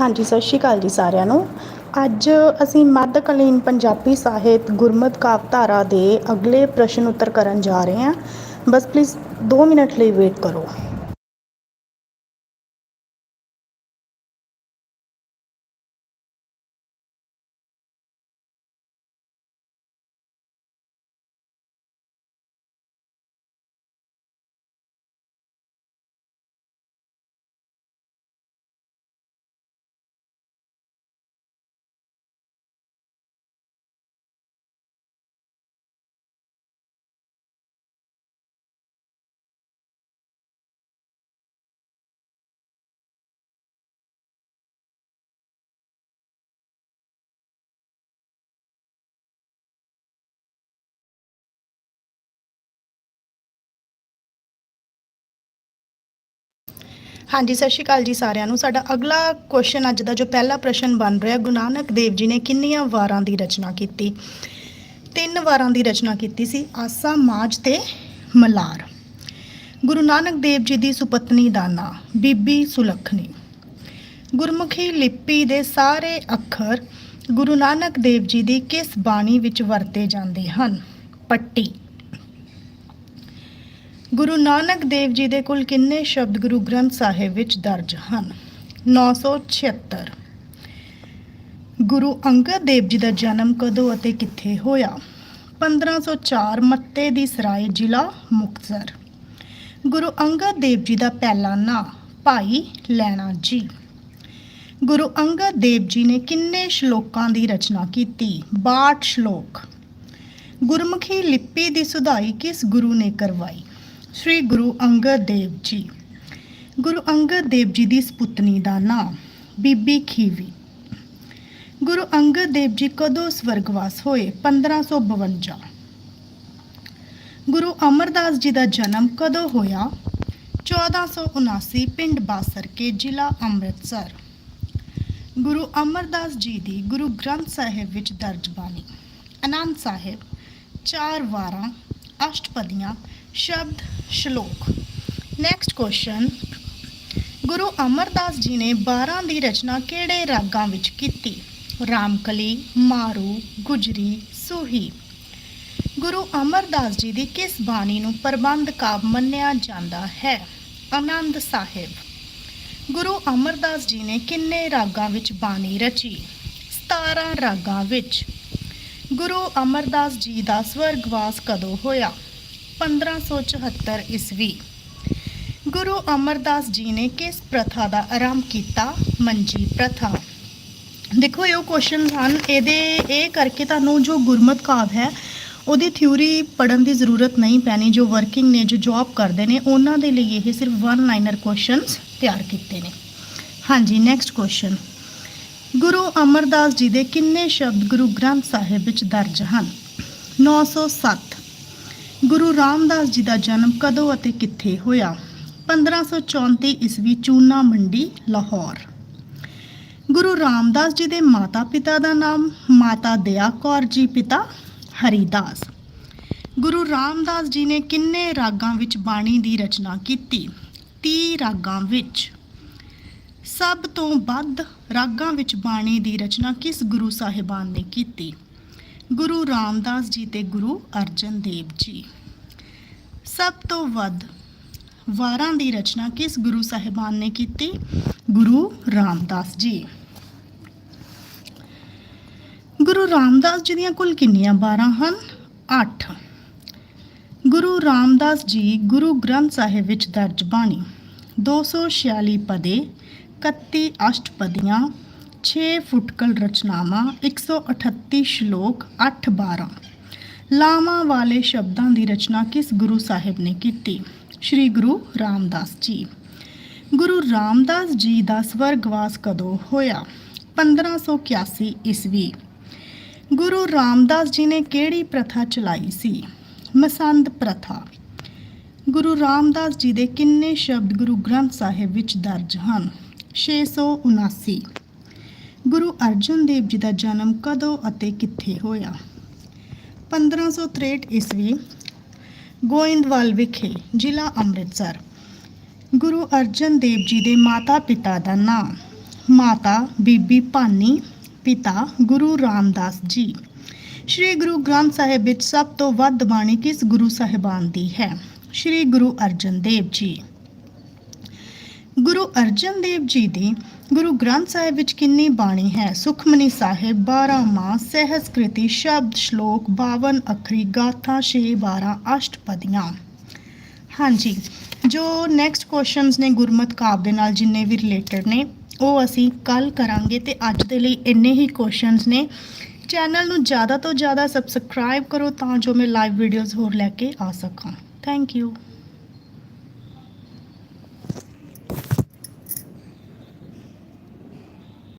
ਹਾਂਜੀ, ਸਤਿ ਸ਼੍ਰੀ ਅਕਾਲ ਜੀ ਸਾਰਿਆਂ ਨੂੰ। ਅੱਜ ਅਸੀਂ ਮੱਧਕਾਲੀਨ ਪੰਜਾਬੀ ਸਾਹਿਤ ਗੁਰਮਤਿ ਕਾਵਧਾਰਾ ਦੇ ਅਗਲੇ ਪ੍ਰਸ਼ਨ ਉੱਤਰ ਕਰਨ ਜਾ ਰਹੇ ਹਾਂ। ਬਸ ਪਲੀਜ਼ 2 ਮਿੰਟ ਲਈ ਵੇਟ ਕਰੋ। ਹਾਂਜੀ, ਸਤਿ ਸ਼੍ਰੀ ਅਕਾਲ ਜੀ ਸਾਰਿਆਂ ਨੂੰ। ਸਾਡਾ ਅਗਲਾ ਕੁਐਸਚਨ ਅੱਜ ਦਾ ਜੋ ਪਹਿਲਾ ਪ੍ਰਸ਼ਨ ਬਣ ਰਿਹਾ, ਗੁਰੂ ਨਾਨਕ ਦੇਵ ਜੀ ਨੇ ਕਿੰਨੀਆਂ ਵਾਰਾਂ ਦੀ ਰਚਨਾ ਕੀਤੀ? ਤਿੰਨ ਵਾਰਾਂ ਦੀ ਰਚਨਾ ਕੀਤੀ ਸੀ, ਆਸਾ, ਮਾਝ ਤੇ ਮਲਾਰ। ਗੁਰੂ ਨਾਨਕ ਦੇਵ ਜੀ ਦੀ ਸੁਪਤਨੀ ਦਾ ਨਾਂ, ਬੀਬੀ ਸੁਲੱਖਣੀ। ਗੁਰਮੁਖੀ ਲਿਪੀ ਦੇ ਸਾਰੇ ਅੱਖਰ ਗੁਰੂ ਨਾਨਕ ਦੇਵ ਜੀ ਦੀ ਕਿਸ ਬਾਣੀ ਵਿੱਚ ਵਰਤੇ ਜਾਂਦੇ ਹਨ? ਪੱਟੀ। ਗੁਰੂ ਨਾਨਕ ਦੇਵ ਜੀ ਦੇ ਕੁੱਲ ਕਿੰਨੇ ਸ਼ਬਦ ਗੁਰੂ ਗ੍ਰੰਥ ਸਾਹਿਬ ਵਿੱਚ ਦਰਜ ਹਨ? 976 ਗੁਰੂ ਅੰਗਦ ਦੇਵ ਜੀ ਦਾ ਜਨਮ ਕਦੋਂ ਅਤੇ ਕਿੱਥੇ ਹੋਇਆ? 1504 ਮੱਤੇ ਦੀ ਸਰਾਏ ਜ਼ਿਲ੍ਹਾ ਮੁਕਤਸਰ। ਗੁਰੂ ਅੰਗਦ ਦੇਵ ਜੀ ਦਾ ਪਹਿਲਾ ਨਾਂ ਭਾਈ ਲੈਣਾ ਜੀ। ਗੁਰੂ ਅੰਗਦ ਦੇਵ ਜੀ ਨੇ ਕਿੰਨੇ ਸ਼ਲੋਕਾਂ ਦੀ ਰਚਨਾ ਕੀਤੀ? 62 ਸ਼ਲੋਕ। ਗੁਰਮੁਖੀ ਲਿਪੀ ਦੀ ਸੁਧਾਈ ਕਿਸ ਗੁਰੂ ਨੇ ਕਰਵਾਈ? ਸ੍ਰੀ ਗੁਰੂ ਅੰਗਦ ਦੇਵ ਜੀ। ਗੁਰੂ ਅੰਗਦ ਦੇਵ ਜੀ ਦੀ ਸੁਪੁੱਤਨੀ ਦਾ ਨਾਮ ਬੀਬੀ ਖੀਵੀ। ਗੁਰੂ ਅੰਗਦ ਦੇਵ ਜੀ ਕਦੋਂ ਸਵਰਗਵਾਸ ਹੋਏ? 1552 ਗੁਰੂ ਅਮਰਦਾਸ ਜੀ ਦਾ ਜਨਮ ਕਦੋਂ ਹੋਇਆ? 1479 ਪਿੰਡ ਬਾਸਰਕੇ ਜ਼ਿਲ੍ਹਾ ਅੰਮ੍ਰਿਤਸਰ। ਗੁਰੂ ਅਮਰਦਾਸ ਜੀ ਦੀ ਗੁਰੂ ਗ੍ਰੰਥ ਸਾਹਿਬ ਵਿੱਚ ਦਰਜ ਬਾਣੀ ਆਨੰਦ ਸਾਹਿਬ, ਚਾਰ ਵਾਰਾਂ, ਅਸ਼ਟਪਦੀਆਂ ਸ਼ਬਦ ਸ਼ਲੋਕ। ਨੈਕਸਟ ਕੁਐਸਚਨ ਗੁਰੂ ਅਮਰਦਾਸ ਜੀ ਨੇ 12 ਦੀ ਰਚਨਾ ਕਿਹੜੇ ਰਾਗਾਂ ਵਿੱਚ ਕੀਤੀ? ਰਾਮਕਲੀ, ਮਾਰੂ, ਗੁਜਰੀ, ਸੂਹੀ। ਗੁਰੂ ਅਮਰਦਾਸ ਜੀ ਦੀ ਕਿਸ ਬਾਣੀ ਨੂੰ ਪ੍ਰਬੰਧ ਕਾਵਿ ਮੰਨਿਆ ਜਾਂਦਾ ਹੈ? ਆਨੰਦ ਸਾਹਿਬ। ਗੁਰੂ ਅਮਰਦਾਸ ਜੀ ਨੇ ਕਿੰਨੇ ਰਾਗਾਂ ਵਿੱਚ ਬਾਣੀ ਰਚੀ? 17 ਰਾਗਾਂ ਵਿੱਚ। ਗੁਰੂ ਅਮਰਦਾਸ ਜੀ ਦਾ ਸਵਰਗਵਾਸ ਕਦੋਂ ਹੋਇਆ? 1574 ਈਸਵੀ। ਗੁਰੂ ਅਮਰਦਾਸ ਜੀ ਨੇ ਕਿਸ ਪ੍ਰਥਾ ਦਾ ਆਰੰਭ ਕੀਤਾ? ਮੰਜੀ ਪ੍ਰਥਾ। ਦੇਖੋ, ਇਹ ਕੁਐਸਚਨ ਹਨ। ਇਹਦੇ, ਇਹ ਕਰਕੇ ਤੁਹਾਨੂੰ ਜੋ ਗੁਰਮਤ ਕਾਵ ਹੈ, ਉਹਦੀ ਥਿਊਰੀ ਪੜਨ ਦੀ ਜ਼ਰੂਰਤ ਨਹੀਂ ਪੈਣੀ। ਜੋ ਵਰਕਿੰਗ ਨੇ, ਜੋ ਜੌਬ ਕਰਦੇ ਨੇ, ਉਹਨਾਂ ਦੇ ਲਈ ਇਹ ਸਿਰਫ ਵਨ ਲਾਈਨਰ ਕੁਐਸਚਨਸ ਤਿਆਰ ਕੀਤੇ ਨੇ। ਹਾਂਜੀ ਨੈਕਸਟ ਕੁਐਸਚਨ ਗੁਰੂ ਅਮਰਦਾਸ ਜੀ ਦੇ ਕਿੰਨੇ ਸ਼ਬਦ ਗੁਰੂ ਗ੍ਰੰਥ ਸਾਹਿਬ ਵਿੱਚ ਦਰਜ ਹਨ? 907 ਗੁਰੂ ਰਾਮਦਾਸ ਜੀ ਦਾ ਜਨਮ ਕਦੋਂ ਅਤੇ ਕਿੱਥੇ ਹੋਇਆ? 1534 ਈਸਵੀ ਚੂਨਾ ਮੰਡੀ, ਲਾਹੌਰ। ਗੁਰੂ ਰਾਮਦਾਸ ਜੀ ਦੇ ਮਾਤਾ ਪਿਤਾ ਦਾ ਨਾਮ ਮਾਤਾ ਦਇਆ ਕੌਰ ਜੀ, ਪਿਤਾ ਹਰੀਦਾਸ। ਗੁਰੂ ਰਾਮਦਾਸ ਜੀ ਨੇ ਕਿੰਨੇ ਰਾਗਾਂ ਵਿੱਚ ਬਾਣੀ ਦੀ ਰਚਨਾ ਕੀਤੀ? 30 ਰਾਗਾਂ ਵਿੱਚ। ਸਭ ਤੋਂ ਵੱਧ ਰਾਗਾਂ ਵਿੱਚ ਬਾਣੀ ਦੀ ਰਚਨਾ ਕਿਸ ਗੁਰੂ ਸਾਹਿਬਾਨ ਨੇ ਕੀਤੀ? ਗੁਰੂ ਰਾਮਦਾਸ ਜੀ ਤੇ ਗੁਰੂ ਅਰਜਨ ਦੇਵ ਜੀ। ਸਭ ਤੋਂ ਵੱਧ ਵਾਰਾਂ ਦੀ ਰਚਨਾ ਕਿਸ ਗੁਰੂ ਸਾਹਿਬਾਨ ਨੇ ਕੀਤੀ? ਗੁਰੂ ਰਾਮਦਾਸ ਜੀ। ਗੁਰੂ ਰਾਮਦਾਸ ਜੀ ਦੀਆਂ ਕੁੱਲ ਕਿੰਨੀਆਂ ਵਾਰਾਂ ਹਨ? 8 ਗੁਰੂ ਰਾਮਦਾਸ ਜੀ ਗੁਰੂ ਗ੍ਰੰਥ ਸਾਹਿਬ ਵਿੱਚ ਦਰਜ ਬਾਣੀ 246 ਪਦੇ 31 ਅਸ਼ਟਪਦੀਆਂ 6 ਫੁਟਕਲ ਰਚਨਾਵਾਂ 138 ਸ਼ਲੋਕ 8 12 ਲਾਵਾਂ ਵਾਲੇ ਸ਼ਬਦਾਂ ਦੀ ਰਚਨਾ ਕਿਸ ਗੁਰੂ ਸਾਹਿਬ ਨੇ ਕੀਤੀ? ਸ੍ਰੀ ਗੁਰੂ ਰਾਮਦਾਸ ਜੀ। ਗੁਰੂ ਰਾਮਦਾਸ ਜੀ ਦਾ ਸਵਰਗਵਾਸ ਕਦੋਂ ਹੋਇਆ? 1581 ਈਸਵੀ। ਗੁਰੂ ਰਾਮਦਾਸ ਜੀ ਨੇ ਕਿਹੜੀ ਪ੍ਰਥਾ ਚਲਾਈ ਸੀ? ਮਸੰਦ ਪ੍ਰਥਾ। ਗੁਰੂ ਰਾਮਦਾਸ ਜੀ ਦੇ ਕਿੰਨੇ ਸ਼ਬਦ ਗੁਰੂ ਗ੍ਰੰਥ ਸਾਹਿਬ ਵਿੱਚ ਦਰਜ ਹਨ? 679 ਗੁਰੂ ਅਰਜਨ ਦੇਵ ਜੀ ਦਾ ਜਨਮ ਕਦੋਂ ਅਤੇ ਕਿੱਥੇ ਹੋਇਆ? 1563 ਈਸਵੀ, ਗੋਇੰਦਵਾਲ ਵਿਖੇ, ਜ਼ਿਲ੍ਹਾ ਅੰਮ੍ਰਿਤਸਰ। ਗੁਰੂ ਅਰਜਨ ਦੇਵ ਜੀ ਦੇ ਮਾਤਾ ਪਿਤਾ ਦਾ ਨਾਮ ਮਾਤਾ ਬੀਬੀ ਭਾਨੀ, ਪਿਤਾ ਗੁਰੂ ਰਾਮਦਾਸ ਜੀ। ਸ਼੍ਰੀ ਗੁਰੂ ਗ੍ਰੰਥ ਸਾਹਿਬ ਵਿੱਚ ਸਭ ਤੋਂ ਵੱਧ ਬਾਣੀ ਕਿਸ ਗੁਰੂ ਸਾਹਿਬਾਨ ਦੀ ਹੈ? ਸ਼੍ਰੀ ਗੁਰੂ ਅਰਜਨ ਦੇਵ ਜੀ। ਗੁਰੂ ਅਰਜਨ ਦੇਵ ਜੀ ਦੀ ਗੁਰੂ ਗ੍ਰੰਥ ਸਾਹਿਬ ਵਿੱਚ ਕਿੰਨੀ ਬਾਣੀ ਹੈ? ਸੁਖਮਨੀ ਸਾਹਿਬ 12 ਮਾਹ, ਸਹਿਸਕ੍ਰਿਤੀ, ਸ਼ਬਦ ਸ਼ਲੋਕ 52 ਅੱਖਰੀ, ਗਾਥਾ 6 12 ਅਸ਼ਟਪਦੀਆਂ। ਹਾਂਜੀ, ਜੋ ਨੈਕਸਟ ਕੁਐਸਚਨਸ ਨੇ ਗੁਰਮਤ ਕਾਵ ਦੇ ਨਾਲ ਜਿੰਨੇ ਵੀ ਰਿਲੇਟਡ ਨੇ, ਉਹ ਅਸੀਂ ਕੱਲ ਕਰਾਂਗੇ ਤੇ ਅੱਜ ਦੇ ਲਈ ਇੰਨੇ ਹੀ ਕੁਐਸਚਨਸ ਨੇ। ਚੈਨਲ ਨੂੰ ਜ਼ਿਆਦਾ ਤੋਂ ਜ਼ਿਆਦਾ ਸਬਸਕ੍ਰਾਈਬ ਕਰੋ ਤਾਂ ਜੋ ਮੈਂ ਲਾਈਵ ਵੀਡੀਓਜ਼ ਹੋਰ ਲੈ ਕੇ ਆ ਸਕਾਂ। Thank you